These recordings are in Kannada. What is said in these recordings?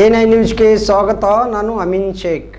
ಎನ್ ಐ ನ್ಯೂಸ್ಗೆ ಸ್ವಾಗತ ನಾನು ಅಮಿನ್ ಶೇಖ್.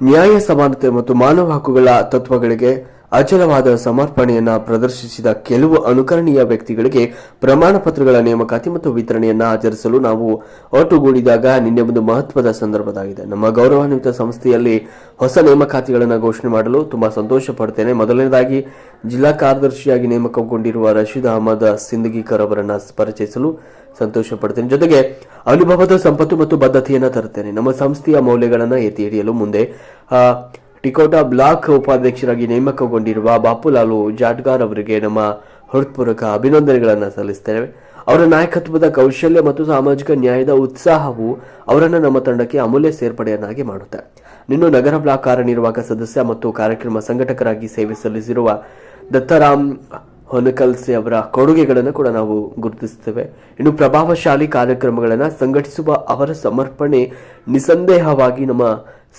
ನ್ಯಾಯ ಸಮಾನತೆ ಮತ್ತು ಮಾನವ ಹಕ್ಕುಗಳ ತತ್ವಗಳಿಗೆ ಅಚಲವಾದ ಸಮರ್ಪಣೆಯನ್ನ ಪ್ರದರ್ಶಿಸಿದ ಕೆಲವು ಅನುಕರಣೀಯ ವ್ಯಕ್ತಿಗಳಿಗೆ ಪ್ರಮಾಣ ಪತ್ರಗಳ ನೇಮಕಾತಿ ಮತ್ತು ವಿತರಣೆಯನ್ನ ಆಚರಿಸಲು ನಾವು ಒಟ್ಟುಗೂಡಿದಾಗ ನಿನ್ನೆ ಒಂದು ಮಹತ್ವದ ಸಂದರ್ಭದಾಗಿದೆ. ನಮ್ಮ ಗೌರವಾನ್ವಿತ ಸಂಸ್ಥೆಯಲ್ಲಿ ಹೊಸ ನೇಮಕಾತಿಗಳನ್ನು ಘೋಷಣೆ ಮಾಡಲು ತುಂಬಾ ಸಂತೋಷ ಪಡ್ತೇನೆ. ಮೊದಲನೇದಾಗಿ, ಜಿಲ್ಲಾ ಕಾರ್ಯದರ್ಶಿಯಾಗಿ ನೇಮಕಗೊಂಡಿರುವ ರಶೀದ್ ಅಹಮದ್ ಸಿಂದಗಿಕರ್ ಅವರನ್ನ ಪರಿಚಯಿಸಲು ಸಂತೋಷ ಪಡ್ತೇನೆ. ಜೊತೆಗೆ, ಅನುಭವದ ಸಂಪತ್ತು ಮತ್ತು ಬದ್ಧತೆಯನ್ನ ತರುತ್ತೇನೆ. ನಮ್ಮ ಸಂಸ್ಥೆಯ ಮೌಲ್ಯಗಳನ್ನು ಎತ್ತಿ ಹಿಡಿಯಲು ಮುಂದೆ ಟಿಕೋಟಾ ಬ್ಲಾಕ್ ಉಪಾಧ್ಯಕ್ಷರಾಗಿ ನೇಮಕಗೊಂಡಿರುವ ಬಾಪುಲಾಲು ಜಾಟ್ಗಾರ್ ಅವರಿಗೆ ನಮ್ಮ ಹೃತ್ಪೂರ್ವಕ ಅಭಿನಂದನೆಗಳನ್ನು ಸಲ್ಲಿಸ್ತೇವೆ. ಅವರ ನಾಯಕತ್ವದ ಕೌಶಲ್ಯ ಮತ್ತು ಸಾಮಾಜಿಕ ನ್ಯಾಯದ ಉತ್ಸಾಹವು ಅವರನ್ನು ನಮ್ಮ ತಂಡಕ್ಕೆ ಅಮೂಲ್ಯ ಸೇರ್ಪಡೆಯನ್ನಾಗಿ ಮಾಡುತ್ತೆ. ಇನ್ನು ನಗರ ಬ್ಲಾಕ್ ಕಾರ್ಯನಿರ್ವಾಹಕ ಸದಸ್ಯ ಮತ್ತು ಕಾರ್ಯಕ್ರಮ ಸಂಘಟಕರಾಗಿ ಸೇವೆ ಸಲ್ಲಿಸಿರುವ ದತ್ತರಾಮ್ ಹೊನಕಲ್ಸೆ ಅವರ ಕೊಡುಗೆಗಳನ್ನು ಕೂಡ ನಾವು ಗುರುತಿಸುತ್ತೇವೆ. ಇನ್ನು ಪ್ರಭಾವಶಾಲಿ ಕಾರ್ಯಕ್ರಮಗಳನ್ನು ಸಂಘಟಿಸುವ ಅವರ ಸಮರ್ಪಣೆ ನಿಸ್ಸಂದೇಹವಾಗಿ ನಮ್ಮ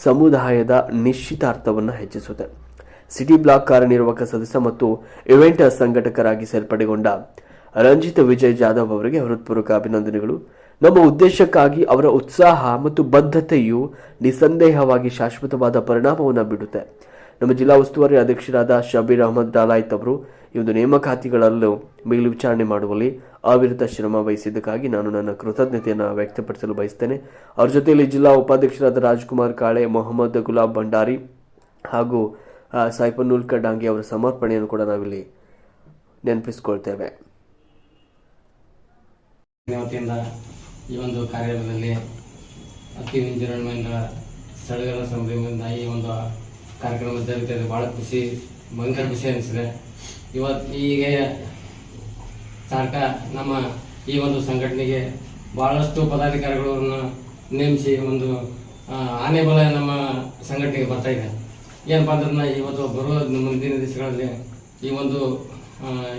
ಸಮುದಾಯದ ನಿಶ್ಚಿತಾರ್ಥವನ್ನು ಹೆಚ್ಚಿಸುತ್ತೆ. ಸಿಟಿ ಬ್ಲಾಕ್ ಕಾರ್ಯನಿರ್ವಾಹಕ ಸದಸ್ಯ ಮತ್ತು ಇವೆಂಟ್ ಸಂಘಟಕರಾಗಿ ಸೇರ್ಪಡೆಗೊಂಡ ರಂಜಿತ್ ವಿಜಯ್ ಜಾಧವ್ ಅವರಿಗೆ ಹೃತ್ಪೂರ್ವಕ ಅಭಿನಂದನೆಗಳು. ನಮ್ಮ ಉದ್ದೇಶಕ್ಕಾಗಿ ಅವರ ಉತ್ಸಾಹ ಮತ್ತು ಬದ್ಧತೆಯು ನಿಸ್ಸಂದೇಹವಾಗಿ ಶಾಶ್ವತವಾದ ಪರಿಣಾಮವನ್ನು ಬಿಡುತ್ತೆ ನಮ್ಮ ಜಿಲ್ಲಾ ಉಸ್ತುವಾರಿ ಅಧ್ಯಕ್ಷರಾದ ಶಬೀರ್ ಅಹಮದ್ ಡಾಲಾಯ್ತ್ ಅವರು ಈ ಒಂದು ನೇಮಕಾತಿಗಳಲ್ಲೂ ಮೇಲ್ವಿಚಾರಣೆ ಮಾಡುವಲ್ಲಿ ಅವಿರತ ಶ್ರಮ ವಹಿಸಿದ್ದಕ್ಕಾಗಿ ನಾನು ನನ್ನ ಕೃತಜ್ಞತೆಯನ್ನು ವ್ಯಕ್ತಪಡಿಸಲು ಬಯಸ್ತೇನೆ. ಅವ್ರ ಜೊತೆಯಲ್ಲಿ ಜಿಲ್ಲಾ ಉಪಾಧ್ಯಕ್ಷರಾದ ರಾಜ್ಕುಮಾರ್ ಕಾಳೆ ಮೊಹಮ್ಮದ್ ಗುಲಾಬ್ ಭಂಡಾರಿ ಹಾಗೂ ಆ, ಡಾಂಗಿ ಅವರ ಸಮರ್ಪಣೆಯನ್ನು ಕೂಡ ನಾವಿಲ್ಲಿ ನೆನಪಿಸಿಕೊಳ್ತೇವೆ. ಈ ಒಂದು ಕಾರ್ಯಕ್ರಮದಲ್ಲಿ ಅತಿ ವಿಜೃಂಭಣೆಯಿಂದ ಸ್ಥಳಗಳ ಸಂಭ್ರಮದಿಂದ ಈ ಒಂದು ಕಾರ್ಯಕ್ರಮ ಜರುಗುತ್ತದೆ. ಭಾಳ ಖುಷಿ ಭಯಂಕರ ಖುಷಿ ಅನಿಸಿದೆ. ಇವತ್ತು ಈಗ ಸಾರ್ಕ ನಮ್ಮ ಈ ಒಂದು ಸಂಘಟನೆಗೆ ಬಹಳಷ್ಟು ಪದಾಧಿಕಾರಿಗಳನ್ನ ನೇಮಿಸಿ ಒಂದು ಆನೆ ಬಲ ನಮ್ಮ ಸಂಘಟನೆಗೆ ಬರ್ತಾ ಇದೆ. ಏನಪ್ಪ ಅಂದ್ರೆ ಇವತ್ತು ಬರುವ ಮುಂದಿನ ದಿವಸಗಳಲ್ಲಿ ಈ ಒಂದು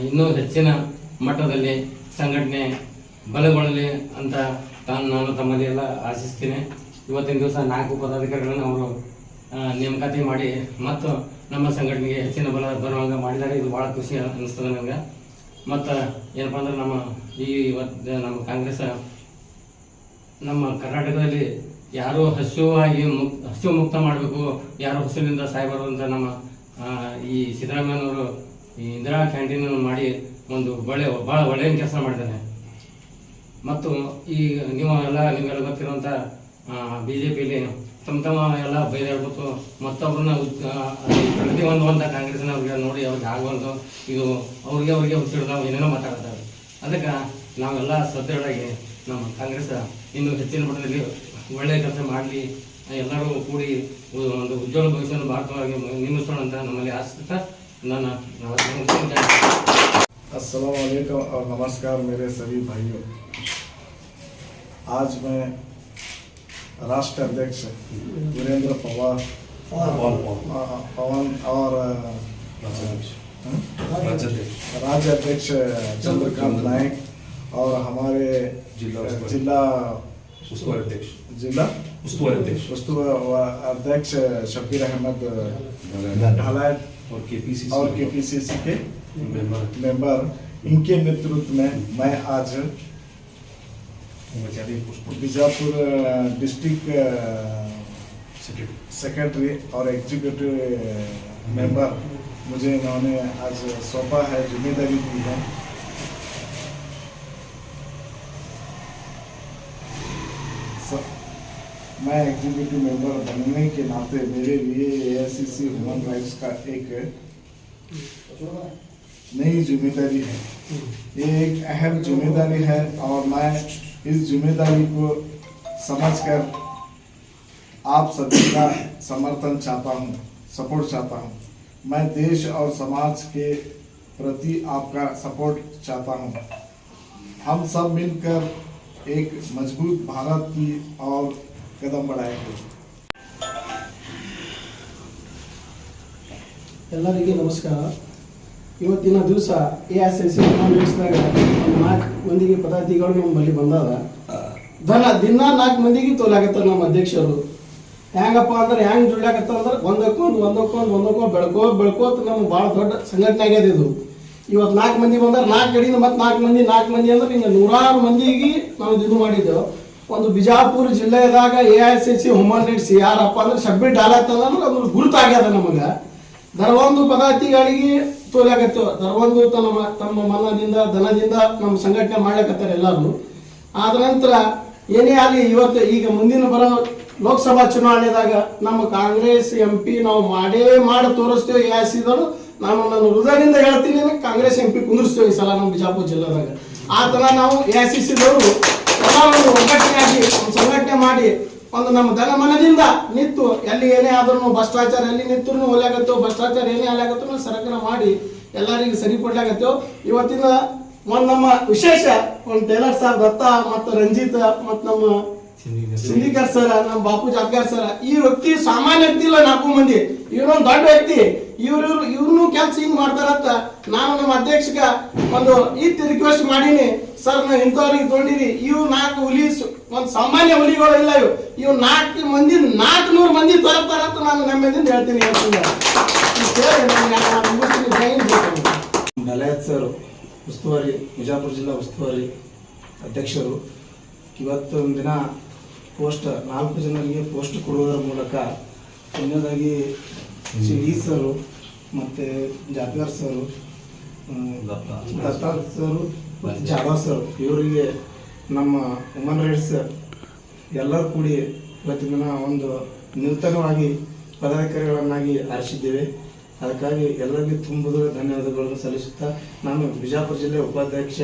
ಇನ್ನೂ ಹೆಚ್ಚಿನ ಮಟ್ಟದಲ್ಲಿ ಸಂಘಟನೆ ಬಲಗೊಳ್ಳಲಿ ಅಂತ ತಾನು ನಾನು ತಮ್ಮಲ್ಲಿ ಎಲ್ಲ ಆಶಿಸ್ತೀನಿ. ಇವತ್ತಿನ ದಿವಸ ನಾಲ್ಕು ಪದಾಧಿಕಾರಿಗಳನ್ನು ಅವರು ನೇಮಕಾತಿ ಮಾಡಿ ಮತ್ತು ನಮ್ಮ ಸಂಘಟನೆಗೆ ಹೆಚ್ಚಿನ ಬಲ ಬರುವಂಗ ಮಾಡಿದ್ದಾರೆ. ಇದು ಭಾಳ ಖುಷಿ ಅನಿಸ್ತದೆ ನನಗೆ. ಮತ್ತು ಏನಪ್ಪ ಅಂದ್ರೆ ನಮ್ಮ ಈ ಇವತ್ತು ನಮ್ಮ ಕಾಂಗ್ರೆಸ್ ನಮ್ಮ ಕರ್ನಾಟಕದಲ್ಲಿ ಯಾರು ಹಸಿವಾಗಿ ಮುಕ್, ಹಸಿವು ಮುಕ್ತ ಮಾಡಬೇಕು, ಯಾರು ಹಸಿವಿನಿಂದ ಸಾಯ್ಬಾರ್ದು ಅಂತ ನಮ್ಮ ಈ ಸಿದ್ದರಾಮಯ್ಯನವರು ಈ ಇಂದಿರಾ ಕ್ಯಾಂಟೀನ್ ಮಾಡಿ ಒಂದು ಒಳ್ಳೆ ಭಾಳ ಒಳ್ಳೆಯ ಕೆಲಸ ಮಾಡಿದ್ದಾರೆ. ಮತ್ತು ಈ ನೀವು ಎಲ್ಲ, ನಿಮಗೆಲ್ಲ ಗೊತ್ತಿರುವಂಥ ಬಿ ಜೆ ಪಿಲಿ ತಮ್ಮ ತಮ್ಮ ಎಲ್ಲ ಬೈದಾಡ್ಬಿಟ್ಟು ಮತ್ತೊಬ್ಬರನ್ನ ಪ್ರತಿ ಒಂದು ಅಂತ ಕಾಂಗ್ರೆಸ್ನವ್ರಿಗೆ ನೋಡಿ ಅವ್ರಿಗೆ ಆಗುವಂಥ ಇದು ಅವ್ರಿಗೆ ಅವ್ರಿಗೆ ಹುಚ್ಚಿಡ್ದು ನಾವು ಏನೇನೋ ಮಾತಾಡ್ತಾರೆ ಅದಕ್ಕೆ ನಾವೆಲ್ಲ ಸದೃಢಾಗಿ ನಮ್ಮ ಕಾಂಗ್ರೆಸ್ ಇನ್ನು ಹೆಚ್ಚಿನ ಮಟ್ಟದಲ್ಲಿ ಒಳ್ಳೆಯ ಕೆಲಸ ಮಾಡಲಿ ಎಲ್ಲರೂ ಕೂಡಿ ಉ- ಒಂದು ಉಜ್ವಲ ಭವಿಷ್ಯವನ್ನು ಭಾರತವಾಗಿ ನಿರ್ಮಿಸೋಣ ಅಂತ ನಮ್ಮಲ್ಲಿ ಆಶಿಸ್ತಾ ನನ್ನ ನಾನು अस्सलाम वालेकुम और नमस्कार मेरे सभी भाइयों आज मैं राष्ट्र अध्यक्ष वीरेंद्र पवार आ, पवन और? राज्य अध्यक्ष चंद्रकांत नायक और हमारे जिला जिला अध्यक्ष जिला अध्यक्ष अध्यक्ष शबीर अहमद ढलायत और केपीसीसी और केपीसीसी के मेंबर मेंबर इनके नेतृत्व में मैं आज बीजापुर डिस्ट्रिक्ट सेक्रेटरी सेक्रेटरी और एग्जीक्यूटिव मेंबर मुझे इन्होंने आज सौंपा है ज़िम्मेदारी दी है। मैं एग्जीक्यूटिव मेंबर बनने के नाते मेरे लिए एआईसीसी ह्यूमन राइट्स का एक नई ज़िम्मेदारी है। ये एक अहम ज़िम्मेदारी है और मैं इस जिम्मेदारी को समझकर आप सभी का समर्थन चाहता हूँ सपोर्ट चाहता हूँ मैं देश और समाज के प्रति आपका सपोर्ट चाहता हूँ हम सब मिलकर एक मजबूत भारत की और कदम बढ़ाएंगे ಎಲ್ಲರಿಗೆ ನಮಸ್ಕಾರ ಇವತ್ತಿನ ದಿವಸ ಎ ಎಸ್ ಎಸ್ ಸಿ ನಡೆಸಿದಾಗ ನಾಲ್ಕು ಮಂದಿಗೆ ಪದಾಧಿಕಾರಿಗಳು ನಮ್ಮಲ್ಲಿ ಬಂದಾದ ಧನ ದಿನ ನಾಲ್ಕು ಮಂದಿಗೆ ತೋಲಾಗತ್ತ ನಮ್ಮ ಅಧ್ಯಕ್ಷರು. ಹೆಂಗಪ್ಪ ಅಂದ್ರೆ ಹೆಂಗ್ ಜುಡ್ಲಾಕತ್ತಾರ ಅಂದ್ರೆ ಒಂದಕ್ಕೊಂದು ಒಂದಕ್ಕೊಂದು ಒಂದಕ್ಕೊಂದು ಬೆಳ್ಕೋ ಬೆಳ್ಕೋತ ನಮ್ಮ ಭಾಳ ದೊಡ್ಡ ಸಂಘಟನೆ ಆಗ್ಯದ ಇದು. ಇವತ್ತು ನಾಲ್ಕು ಮಂದಿ ಬಂದ್ರೆ, ನಾಲ್ಕು ಕಡೆಯಿಂದ ಮತ್ತೆ ನಾಲ್ಕು ಮಂದಿ ನಾಲ್ಕು ಮಂದಿ ಅಂದ್ರೆ ಹಿಂಗೆ ನೂರಾರು ಮಂದಿಗೆ ನಾವು ಇದು ಮಾಡಿದ್ದೆವು. ಒಂದು ಬಿಜಾಪುರ ಜಿಲ್ಲೆದಾಗ A I C C human rights ಯಾರಪ್ಪ ಅಂದ್ರೆ ಸಬ್ಮಿಟ್ ಆಗತ್ತದ ಅಂದ್ರೆ ಅದ್ರ ಗುರುತಾಗ್ಯದ ನಮಗೆ. ಧರ್ವೊಂದು ಪದಾರ್ಥಿಗಳಿಗೆ ತೋಲಾಗತ್ತು ದರವೊಂದು ತಮ್ಮ ತಮ್ಮ ಮನದಿಂದ, ಧನದಿಂದ ನಮ್ಮ ಸಂಘಟನೆ ಮಾಡ್ಲಿಕತ್ತಾರೆ ಎಲ್ಲರೂ ಆದ ನಂತರ ಏನೇ ಆಗಲಿ ಇವತ್ತು ಈಗ ಮುಂದಿನ ಬರೋ ಲೋಕಸಭಾ ಚುನಾವಣೆದಾಗ ನಮ್ಮ ಕಾಂಗ್ರೆಸ್ ಎಂ ಪಿ ನಾವು ಮಾಡೇ ಮಾಡಿ ತೋರಿಸ್ತೇವೆ ಸಿದವರು ನಾನು ನನ್ನ ಹೃದಯದಿಂದ ಹೇಳ್ತೀನಿ, ಕಾಂಗ್ರೆಸ್ ಎಂ ಪಿ ಕುಂದಿರ್ಸ್ತೇವೆ ಈ ಸಲ ನಮ್ಮ ಬಿಜಾಪುರ ಜಿಲ್ಲೆದಾಗ. ಆ ಥರ ನಾವು ಯಾಸಿಸಿದವರು. ಎಲ್ಲ ಒಂದು ಒಗ್ಗಟ್ಟಿನಾಗಿ ಸಂಘಟನೆ ಮಾಡಿ ಒಂದು ನಮ್ಮ ಧನ ಮನದಿಂದ ನಿಂತು ಎಲ್ಲಿ ಏನೇ ಆದ್ರೂ ಭ್ರಷ್ಟಾಚಾರ, ಎಲ್ಲಿ ನಿಂತರೂ ಒಲ್ಲಾಗತ್ತೋ ಭ್ರಷ್ಟಾಚಾರ ಏನೇ ಅಲ್ಲಾಗತ್ತೋ ಸರಕಾರ ಮಾಡಿ ಎಲ್ಲರಿಗೂ ಸರಿಪಡ್ಲಾಗತ್ತೋ ಇವತ್ತಿನ ಒಂದು ನಮ್ಮ ವಿಶೇಷ, ಒಂದು ಟೇಲರ್ ಸಾರ್ ದತ್ತ ಮತ್ತು ರಂಜಿತ್ ಮತ್ತು ನಮ್ಮ ಸಿಂಧಿಕರ್ ಸರ್ ನಮ್ಮ ಬಾಪು ಜಾಬ್ಗಾರ್ ಸರ್ ಈ ವ್ಯಕ್ತಿ ಸಾಮಾನ್ಯ ವ್ಯಕ್ತಿ ಇಲ್ಲ ನಾಲ್ಕು ಮಂದಿ. ಇವನೊಂದು ದೊಡ್ಡ ವ್ಯಕ್ತಿ. ಇವ್ರ ಇವ್ರನ್ನು ಕೆಲ್ಸ ಹಿಂಗ್ ಮಾಡ್ತಾರಂತ ನಾನು ನಮ್ಮ ಅಧ್ಯಕ್ಷಕ ಒಂದು ಈ ರಿಕ್ವೆಸ್ಟ್ ಮಾಡೀನಿ. ಸರ್ ನಾವು ಇಂಥವ್ರಿಗೆ ತೊಗೊಂಡಿರಿ. ಇವು ನಾಲ್ಕು ಹುಲಿ ಒಂದು ಸಾಮಾನ್ಯ ಹುಲಿಗಳು ಇಲ್ಲ ಇವು ಇವು ನಾಲ್ಕು ಮಂದಿ ನಾಲ್ಕು ನೂರು ಮಂದಿ ತರತಾರಂತ ನಾನು ನಮ್ಮಿಂದ ಹೇಳ್ತೀನಿ. ಡಲಾಯತ್ ಸರ್ ಉಸ್ತುವಾರಿ ಬಿಜಾಪುರ ಜಿಲ್ಲಾ ಉಸ್ತುವಾರಿ ಅಧ್ಯಕ್ಷರು. ಇವತ್ತೊಂದು ದಿನ ಪೋಸ್ಟ್ ನಾಲ್ಕು ಜನರಿಗೆ ಪೋಸ್ಟ್ ಕೊಡುವುದರ ಮೂಲಕ ಕೊನೆಯದಾಗಿ ಶ್ರೀ ಈ ಸರು ಮತ್ತು ಜಾತ್ಗಾರ್ ಸರು ದತ್ತಾ ಸರು. ಮತ್ತು ಜಾಧವ್ ಸರ್ ಇವರಿಗೆ ನಮ್ಮ ಹ್ಯೂಮನ್ ರೈಟ್ಸ್ ಎಲ್ಲರೂ ಕೂಡಿ ಇವತ್ತಿನ ದಿನ ಒಂದು ನೂತನವಾಗಿ ಪದಾಧಿಕಾರಿಗಳನ್ನಾಗಿ ಆರಿಸಿದ್ದೇವೆ. ಅದಕ್ಕಾಗಿ ಎಲ್ಲರಿಗೂ ತುಂಬುದು ಧನ್ಯವಾದಗಳನ್ನು ಸಲ್ಲಿಸುತ್ತಾ ನಾನು ಬಿಜಾಪುರ ಜಿಲ್ಲೆ ಉಪಾಧ್ಯಕ್ಷ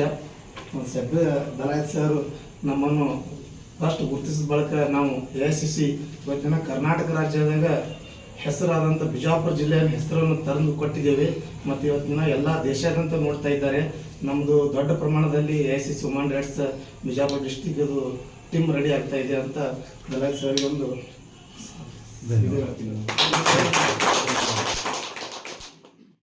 ಸಭ್ಯ ದಲಾಯತ್ ಸರ್ ನಮ್ಮನ್ನು ಫಸ್ಟ್ ಗುರುತಿಸಿದ ಬಳಿಕ ನಾವು ಎ ಐ ಸಿ ಸಿ ಇವತ್ತಿನ ಕರ್ನಾಟಕ ರಾಜ್ಯದಾಗ ಹೆಸರಾದಂಥ ಬಿಜಾಪುರ ಜಿಲ್ಲೆಯ ಹೆಸರನ್ನು ತಂದು ಕೊಟ್ಟಿದ್ದೇವೆ. ಮತ್ತು ಇವತ್ತಿನ ಎಲ್ಲ ದೇಶಾದ್ಯಂತ ನೋಡ್ತಾ ಇದ್ದಾರೆ. ನಮ್ಮದು ದೊಡ್ಡ ಪ್ರಮಾಣದಲ್ಲಿ A I C C human rights Bijapur district ಅದು ಟೀಮ್ ರೆಡಿ ಆಗ್ತಾ ಇದೆ ಅಂತ ಒಂದು.